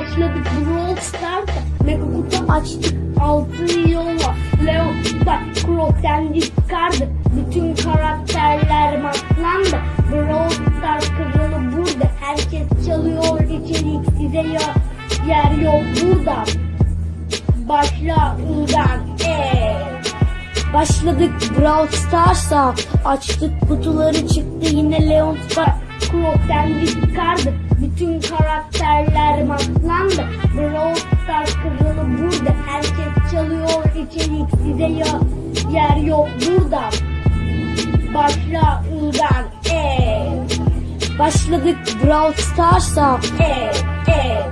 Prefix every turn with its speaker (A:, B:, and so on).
A: Başladık Brawl Stars'a Mega kutu açtık. Altın yolla Leo Star Crow kendi çıkardı Bütün karakterler matlandı Brawl Stars kralı burada. Herkes çalıyor içerik size ya Yer yok burada Başla eee. Başladık. Brawl Stars'a Açtık. Kutuları çıktı. Yine Leon Star Crow kendi çıkardı Bütün karakterler matlandı içerik size ya Yer yok. Burada Başla ulan eee Başladık. Brawl Stars'a eee eee